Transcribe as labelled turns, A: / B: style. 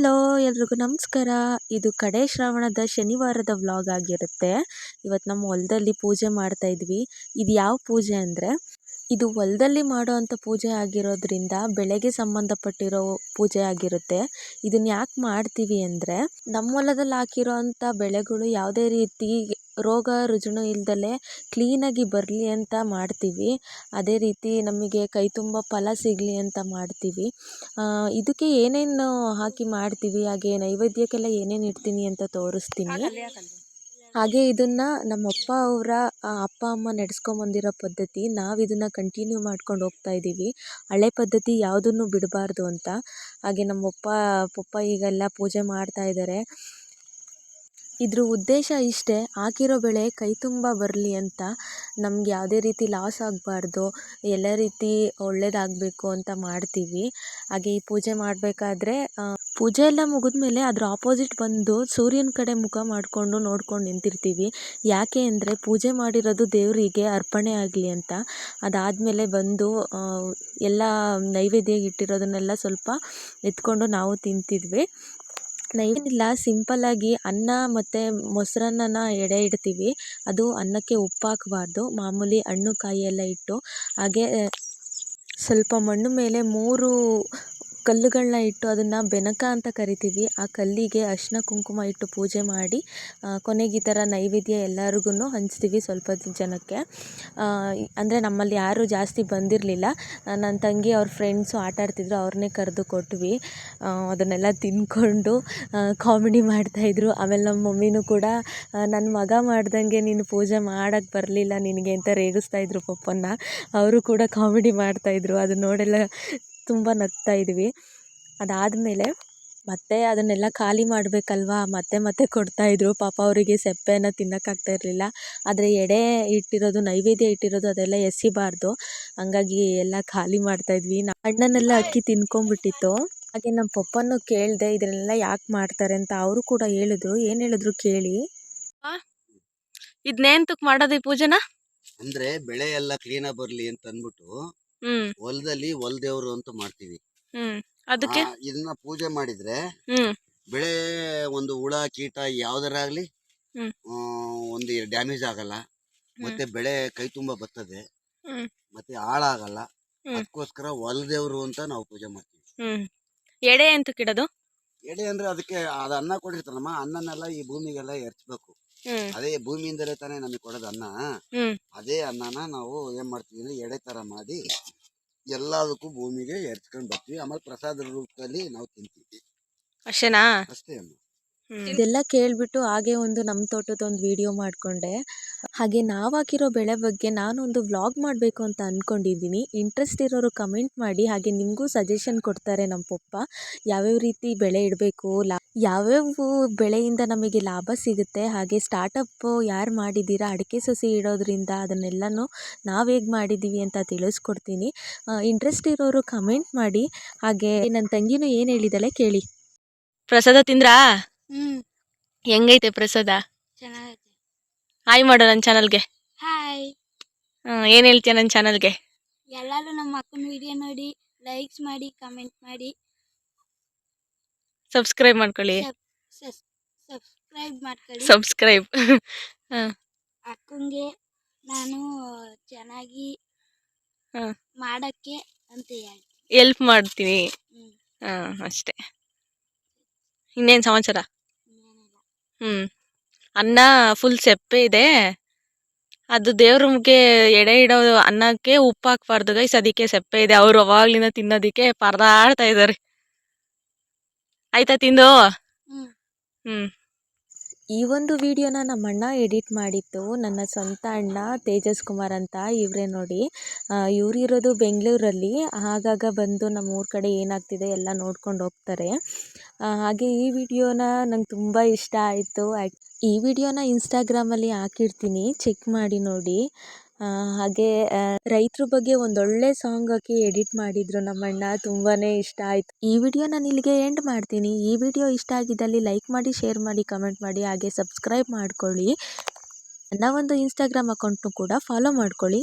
A: Hello, ಎಲ್ರಿಗೂ ನಮಸ್ಕಾರ. ಇದು ಕಡೆ ಶ್ರಾವಣದ ಶನಿವಾರದ ವ್ಲಾಗ್ ಆಗಿರುತ್ತೆ. ಇವತ್ತು ನಮ್ಮ ಹೊಲದಲ್ಲಿ ಪೂಜೆ ಮಾಡ್ತಾ ಇದ್ವಿ. ಇದು ಯಾವ ಪೂಜೆ ಅಂದರೆ? ಇದು ಹೊಲದಲ್ಲಿ ಮಾಡೋವಂಥ ಪೂಜೆ ಆಗಿರೋದ್ರಿಂದ ಬೆಳೆಗೆ ಸಂಬಂಧಪಟ್ಟಿರೋ ಪೂಜೆ ಆಗಿರುತ್ತೆ. ಇದನ್ನ ಯಾಕೆ ಮಾಡ್ತೀವಿ ಅಂದರೆ ನಮ್ಮ ಹೊಲದಲ್ಲಿ ಹಾಕಿರೋ ಅಂಥ ಬೆಳೆಗಳು ಯಾವುದೇ ರೀತಿ ರೋಗ ರುಜಿನ ಇಲ್ದಲೆ ಕ್ಲೀನಾಗಿ ಬರಲಿ ಅಂತ ಮಾಡ್ತೀವಿ. ಅದೇ ರೀತಿ ನಮಗೆ ಕೈ ತುಂಬ ಫಲ ಸಿಗಲಿ ಅಂತ ಮಾಡ್ತೀವಿ. ಇದಕ್ಕೆ ಏನೇನು ಹಾಕಿ ಮಾಡ್ತೀವಿ? ಹಾಗೆ ನೈವೇದ್ಯಕ್ಕೆಲ್ಲ ಏನೇನು ಇಡ್ತೀನಿ ಅಂತ ತೋರಿಸ್ತೀನಿ. ಹಾಗೆ ಇದನ್ನು ನಮ್ಮಪ್ಪ ಅವರ ಅಪ್ಪ ಅಮ್ಮ ನಡೆಸ್ಕೊಂಬಂದಿರೋ ಪದ್ಧತಿ ನಾವು ಇದನ್ನು ಕಂಟಿನ್ಯೂ ಮಾಡ್ಕೊಂಡು ಹೋಗ್ತಾ ಇದ್ದೀವಿ ಹಳೆ ಪದ್ಧತಿ ಯಾವುದನ್ನು ಬಿಡಬಾರ್ದು ಅಂತ. ಹಾಗೆ ನಮ್ಮಪ್ಪ ಪಪ್ಪ ಈಗೆಲ್ಲ ಪೂಜೆ ಮಾಡ್ತಾ ಇದ್ದಾರೆ ಇದ್ರ ಉದ್ದೇಶ ಇಷ್ಟೇ, ಹಾಕಿರೋ ಬೆಳೆ ಕೈ ತುಂಬ ಬರಲಿ ಅಂತ ನಮ್ಗೆ ಯಾವುದೇ ರೀತಿ ಲಾಸ್ ಆಗಬಾರ್ದು, ಎಲ್ಲ ರೀತಿ ಒಳ್ಳೇದಾಗಬೇಕು ಅಂತ ಮಾಡ್ತೀವಿ. ಹಾಗೆ ಈ ಪೂಜೆ ಮಾಡಬೇಕಾದ್ರೆ ಪೂಜೆ ಎಲ್ಲ ಮುಗಿದ್ಮೇಲೆ ಅದ್ರ ಆಪೋಸಿಟ್ ಬಂದು ಸೂರ್ಯನ ಕಡೆ ಮುಖ ಮಾಡಿಕೊಂಡು ನೋಡ್ಕೊಂಡು ನಿಂತಿರ್ತೀವಿ. ಯಾಕೆ ಅಂದರೆ ಪೂಜೆ ಮಾಡಿರೋದು ದೇವರಿಗೆ ಅರ್ಪಣೆ ಆಗಲಿ ಅಂತ. ಅದಾದಮೇಲೆ ಬಂದು ಎಲ್ಲ ನೈವೇದ್ಯ ಇಟ್ಟಿರೋದನ್ನೆಲ್ಲ ಸ್ವಲ್ಪ ಎತ್ಕೊಂಡು ನಾವು ತಿಂತಿದ್ವಿ. ಏನಿಲ್ಲ ಸಿಂಪಲ್ಲಾಗಿ ಅನ್ನ ಮತ್ತು ಮೊಸರನ್ನನ ಎಡೆ ಇಡ್ತೀವಿ. ಅದು ಅನ್ನಕ್ಕೆ ಉಪ್ಪು ಹಾಕಬಾರ್ದು. ಮಾಮೂಲಿ ಹಣ್ಣು ಕಾಯಿ ಎಲ್ಲ ಇಟ್ಟು ಹಾಗೆ ಸ್ವಲ್ಪ ಮಣ್ಣು ಮೇಲೆ ಮೂರು ಕಲ್ಲುಗಳನ್ನ ಇಟ್ಟು ಅದನ್ನು ಬೆನಕ ಅಂತ ಕರಿತೀವಿ. ಆ ಕಲ್ಲಿಗೆ ಅರಿಶಿನ ಕುಂಕುಮ ಇಟ್ಟು ಪೂಜೆ ಮಾಡಿ ಕೊನೆಗೆ ಈ ಥರ ನೈವೇದ್ಯ ಎಲ್ಲರಿಗೂ ಹಂಚ್ತೀವಿ ಸ್ವಲ್ಪ ಜನಕ್ಕೆ. ಅಂದರೆ ನಮ್ಮಲ್ಲಿ ಯಾರೂ ಜಾಸ್ತಿ ಬಂದಿರಲಿಲ್ಲ. ನನ್ನ ತಂಗಿ ಅವ್ರ ಫ್ರೆಂಡ್ಸು ಆಟ ಆಡ್ತಿದ್ರು ಅವ್ರನ್ನೇ ಕರೆದು ಕೊಟ್ವಿ. ಅದನ್ನೆಲ್ಲ ತಿಂದ್ಕೊಂಡು ಕಾಮಿಡಿ ಮಾಡ್ತಾಯಿದ್ರು ಆಮೇಲೆ ನಮ್ಮ ಮಮ್ಮಿನೂ ಕೂಡ ನನ್ನ ಮಗ ಮಾಡ್ದಂಗೆ ನೀನು ಪೂಜೆ ಮಾಡೋಕ್ಕೆ ಬರಲಿಲ್ಲ ನಿನಗೆ ಅಂತ ರೇಗಿಸ್ತಾಯಿದ್ರು ಪಪ್ಪನ್ನ. ಅವರು ಕೂಡ ಕಾಮಿಡಿ ಮಾಡ್ತಾಯಿದ್ರು ಅದನ್ನ ನೋಡೆಲ್ಲ ತುಂಬ ನಗ್ತಾ ಇದ್ವಿ. ಅದಾದಮೇಲೆ ಮತ್ತೆ ಅದನ್ನೆಲ್ಲ ಖಾಲಿ ಮಾಡಬೇಕಲ್ವಾ? ಮತ್ತೆ ಮತ್ತೆ ಕೊಡ್ತಾಯಿದ್ರು ಪಾಪ ಅವರಿಗೆ ಸಪ್ಪೆನ ತಿನ್ನೋಕ್ಕಾಗ್ತಾ ಇರಲಿಲ್ಲ. ಆದರೆ ಎಡೆ ಇಟ್ಟಿರೋದು ನೈವೇದ್ಯ ಇಟ್ಟಿರೋದು ಅದೆಲ್ಲ ಎಸಿಬಾರ್ದು. ಹಂಗಾಗಿ ಎಲ್ಲ ಖಾಲಿ ಮಾಡ್ತಾಯಿದ್ವಿ ಅಣ್ಣನೆಲ್ಲ ಅಕ್ಕಿ ತಿನ್ಕೊಂಡ್ಬಿಟ್ಟಿತ್ತು. ಹಾಗೆ ನಮ್ಮ ಪಪ್ಪನೂ ಕೇಳಿದೆ ಇದನ್ನೆಲ್ಲ ಯಾಕೆ ಮಾಡ್ತಾರೆ? ಅಂತ ಅವರು ಕೂಡ ಹೇಳಿದ್ರು. ಏನು ಹೇಳಿದ್ರು ಕೇಳಿ.
B: ಇದನ್ನೇಂತಕ್ ಮಾಡೋದು ಈ ಪೂಜೆನ?
C: ಅಂದ್ರೆ ಬೆಳೆ ಎಲ್ಲ ಕ್ಲೀನ್ ಬರಲಿ ಅಂತ ಅಂದ್ಬಿಟ್ಟು ಹೊಲದಲ್ಲಿ ಹೊಲ ದೇವ್ರು ಅಂತ ಮಾಡ್ತೀವಿ.
B: ಹ್ಮ್. ಅದಕ್ಕೆ?
C: ಆ, ಇದನ್ನ ಪೂಜೆ ಮಾಡಿದ್ರೆ
B: ಹ್ಮ್.
C: ಬೆಳೆ ಒಂದು ಹುಳ ಕೀಟ ಯಾವ್ದಾರಾಗ್ಲಿ
B: ಹ್ಮ್.
C: ಆ, ಒಂದು ಡ್ಯಾಮೇಜ್ ಆಗಲ್ಲ. ಮತ್ತೆ ಬೆಳೆ ಕೈ ತುಂಬಾ ಬರ್ತದೆ.
B: ಹ್ಮ್.
C: ಮತ್ತೆ ಹಾಳಾಗಲ್ಲ.
B: ಹ್ಮ್.
C: ಅದಕ್ಕೋಸ್ಕರ ಹೊಲ ದೇವ್ರು ಅಂತ ನಾವು ಪೂಜೆ ಮಾಡ್ತೀವಿ.
B: ಹ್ಮ್. ಎಡೆ ಅಂತ ಕಿಡೋದು
C: ಎಡೆ ಅಂದ್ರೆ ಅದಕ್ಕೆ ಅದ ಅನ್ನ ಕೊಟ್ಟಿರ್ತಾರಮ್ಮ ಅನ್ನನೆಲ್ಲ ಈ ಭೂಮಿಗೆಲ್ಲ ಎರ್ಚ್ಬೇಕು. ಅದೇ ಭೂಮಿಯಿಂದಲೇ ತಾನೆ ನಮಗೆ ಕೊಡೋದು ಅನ್ನ. ಅದೇ ಅನ್ನನ ನಾವು ಏನ್ ಮಾಡ್ತೀವಿ ಅಂದ್ರೆ ಎಡೆ ತರ ಮಾಡಿ ಎಲ್ಲದಕ್ಕೂ ಭೂಮಿಗೆ ಎರ್ಚ್ಕೊಂಡ್ ಬರ್ತೀವಿ. ಆಮೇಲೆ ಪ್ರಸಾದ ರೂಪದಲ್ಲಿ ನಾವು ತಿಂತೀವಿ.
B: ಅಷ್ಟೇನಾ?
C: ಅಷ್ಟೇ ಅಮ್ಮ
A: ಇದೆಲ್ಲ ಕೇಳಿಬಿಟ್ಟು ಹಾಗೆ ಒಂದು ನಮ್ಮ ತೋಟದ ಒಂದು ವಿಡಿಯೋ ಮಾಡಿಕೊಂಡೆ. ಹಾಗೆ ನಾವು ಹಾಕಿರೋ ಬೆಳೆ ಬಗ್ಗೆ ನಾನು ಒಂದು ವ್ಲಾಗ್ ಮಾಡಬೇಕು ಅಂತ ಅಂದ್ಕೊಂಡಿದ್ದೀನಿ ಇಂಟ್ರೆಸ್ಟ್ ಇರೋರು ಕಮೆಂಟ್ ಮಾಡಿ ಹಾಗೆ ನಿಮಗೂ ಸಜೆಷನ್ ಕೊಡ್ತಾರೆ ನಮ್ಮ ಪಪ್ಪ. ಯಾವ್ಯಾವ ರೀತಿ ಬೆಳೆ ಇಡಬೇಕು ಲಾ ಯಾವ್ಯಾವ ಬೆಳೆಯಿಂದ ನಮಗೆ ಲಾಭ ಸಿಗುತ್ತೆ ಹಾಗೆ ಸ್ಟಾರ್ಟಪ್ ಯಾರು ಮಾಡಿದ್ದೀರಾ ಅಡಿಕೆ ಸಸಿ ಇಡೋದ್ರಿಂದ ಅದನ್ನೆಲ್ಲನೂ ನಾವು ಹೇಗೆ ಮಾಡಿದ್ದೀವಿ ಅಂತ ತಿಳಿಸ್ಕೊಡ್ತೀನಿ. ಇಂಟ್ರೆಸ್ಟ್ ಇರೋರು ಕಮೆಂಟ್ ಮಾಡಿ. ಹಾಗೆ ನನ್ನ ತಂಗಿನೂ ಏನು ಹೇಳಿದಳೆ ಕೇಳಿ.
B: ಪ್ರಸಾದ ತಿಂದ್ರಾ?
D: ಹ್ಮ್.
B: ಹೆಂಗೈತೆ ಪ್ರಸಾದ?
D: ಚೆನ್ನಾಗೈತೆ.
B: ಹಾಯ್ ಮಾಡು ನನ್ನ ಚಾನಲ್ಗೆ
D: ಹಾಯ್
B: ಏನ್ ಹೇಳ್ತೀಯ ನನ್ನ ಚಾನಲ್ಗೆ
D: ಎಲ್ಲರೂ ನಮ್ಮ ಅಕ್ಕನ ವಿಡಿಯೋ ನೋಡಿ ಲೈಕ್ಸ್ ಮಾಡಿ ಕಮೆಂಟ್ ಮಾಡಿ.
B: ಸಬ್ಸ್ಕ್ರೈಬ್ ಮಾಡ್ಕೊಳ್ಳಿ.
D: ಸಬ್ಸ್ಕ್ರೈಬ್ ಮಾಡ್ಕೊಳ್ಳಿ.
B: ಸಬ್ಸ್ಕ್ರೈಬ್
D: ಅಕ್ಕಂಗೆ ನಾನು ಚೆನ್ನಾಗಿ
B: ಹಾಂ
D: ಮಾಡಕ್ಕೆ ಅಂತ ಹೇಳಿ
B: ಎಲ್ಪ್ ಮಾಡ್ತೀನಿ.
D: ಹಾಂ
B: ಹಾ ಅಷ್ಟೇ. ಇನ್ನೇನು ಸಮಾಚಾರ? ಹ್ಮ್. ಅನ್ನ ಫುಲ್ ಸೆಪ್ಪೆ ಇದೆ. ಅದು ದೇವ್ರಿಗೆ ಎಡೆ ಇಡೋ ಅನ್ನಕ್ಕೆ ಉಪ್ಪು ಹಾಕ್ಬಾರ್ದು ಗೈಸ್ ಅದಕ್ಕೆ ಸೆಪ್ಪೆ ಇದೆ. ಅವ್ರು ಅವಾಗ್ಲಿಂದ ತಿನ್ನೋದಿಕ್ಕೆ ಪರದಾಡ್ತಾ ಇದ್ದಾರೆ. ಆಯ್ತಾ ತಿಂದು?
D: ಹ್ಞೂ
B: ಹ್ಮ್.
A: ಈ ಒಂದು ವಿಡಿಯೋನ ನಮ್ಮ ಅಣ್ಣ ಎಡಿಟ್ ಮಾಡಿತ್ತು ನನ್ನ ಸ್ವಂತ ಅಣ್ಣ ತೇಜಸ್ ಕುಮಾರ್ ಅಂತ ಇವರೇ ನೋಡಿ. ಇವರಿರೋದು ಬೆಂಗಳೂರಲ್ಲಿ. ಆಗಾಗ ಬಂದು ನಮ್ಮ ಊರ ಕಡೆ ಏನಾಗ್ತಿದೆ ಎಲ್ಲ ನೋಡ್ಕೊಂಡು ಹೋಗ್ತಾರೆ. ಹಾಗೆ ಈ ವಿಡಿಯೋನ ನಂಗೆ ತುಂಬ ಇಷ್ಟ ಆಯಿತು. ಈ ವಿಡಿಯೋನ ಇನ್ಸ್ಟಾಗ್ರಾಮಲ್ಲಿ ಹಾಕಿರ್ತೀನಿ. ಚೆಕ್ ಮಾಡಿ ನೋಡಿ. ಹಾಗೆ ರೈತರ ಬಗ್ಗೆ ಒಂದೊಳ್ಳೆ ಸಾಂಗ್ ಹಾಕಿ ಎಡಿಟ್ ಮಾಡಿದ್ರು ನಮ್ಮಣ್ಣ ತುಂಬಾ ಇಷ್ಟ ಆಯಿತು. ಈ ವಿಡಿಯೋ ನಾನು ಇಲ್ಲಿಗೆ ಎಂಡ್ ಮಾಡ್ತೀನಿ. ಈ ವಿಡಿಯೋ ಇಷ್ಟ ಆಗಿದ್ದಲ್ಲಿ ಲೈಕ್ ಮಾಡಿ ಶೇರ್ ಮಾಡಿ ಕಮೆಂಟ್ ಮಾಡಿ, ಹಾಗೆ ಸಬ್ಸ್ಕ್ರೈಬ್ ಮಾಡ್ಕೊಳ್ಳಿ. ನನ್ನ ಒಂದು ಇನ್ಸ್ಟಾಗ್ರಾಮ್ ಅಕೌಂಟ್ನು ಕೂಡ ಫಾಲೋ ಮಾಡ್ಕೊಳ್ಳಿ.